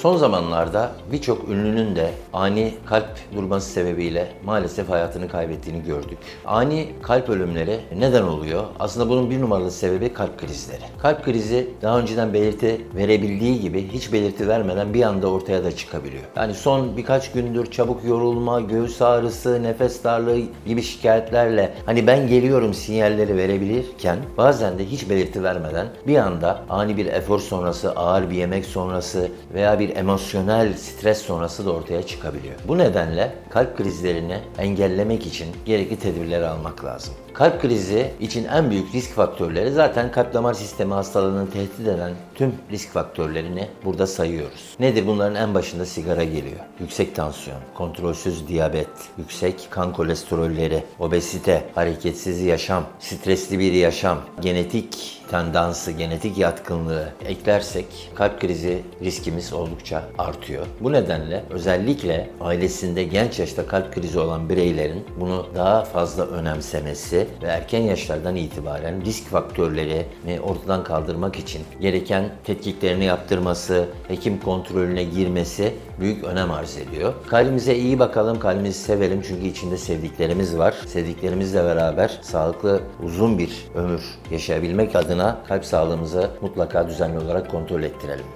Son zamanlarda birçok ünlünün de ani kalp durması sebebiyle maalesef hayatını kaybettiğini gördük. Ani kalp ölümleri neden oluyor? Aslında bunun bir numaralı sebebi kalp krizleri. Kalp krizi daha önceden belirti verebildiği gibi hiç belirti vermeden bir anda ortaya da çıkabiliyor. Yani son birkaç gündür çabuk yorulma, göğüs ağrısı, nefes darlığı gibi şikayetlerle hani ben geliyorum sinyalleri verebilirken bazen de hiç belirti vermeden bir anda ani bir efor sonrası, ağır bir yemek sonrası veya bir emosyonel stres sonrası da ortaya çıkabiliyor. Bu nedenle kalp krizlerini engellemek için gerekli tedbirleri almak lazım. Kalp krizi için en büyük risk faktörleri zaten kalp damar sistemi hastalığını tehdit eden tüm risk faktörlerini burada sayıyoruz. Nedir? Bunların en başında sigara geliyor. Yüksek tansiyon, kontrolsüz diyabet, yüksek kan kolesterolleri, obezite, hareketsiz yaşam, stresli bir yaşam, genetik tendansı, genetik yatkınlığı eklersek kalp krizi riskimiz oldukça artıyor. Bu nedenle özellikle ailesinde genç yaşta kalp krizi olan bireylerin bunu daha fazla önemsemesi ve erken yaşlardan itibaren risk faktörlerini ortadan kaldırmak için gereken tetkiklerini yaptırması, hekim kontrolüne girmesi büyük önem arz ediyor. Kalbimize iyi bakalım, kalbimizi sevelim çünkü içinde sevdiklerimiz var. Sevdiklerimizle beraber sağlıklı uzun bir ömür yaşayabilmek adına kalp sağlığımızı mutlaka düzenli olarak kontrol ettirelim.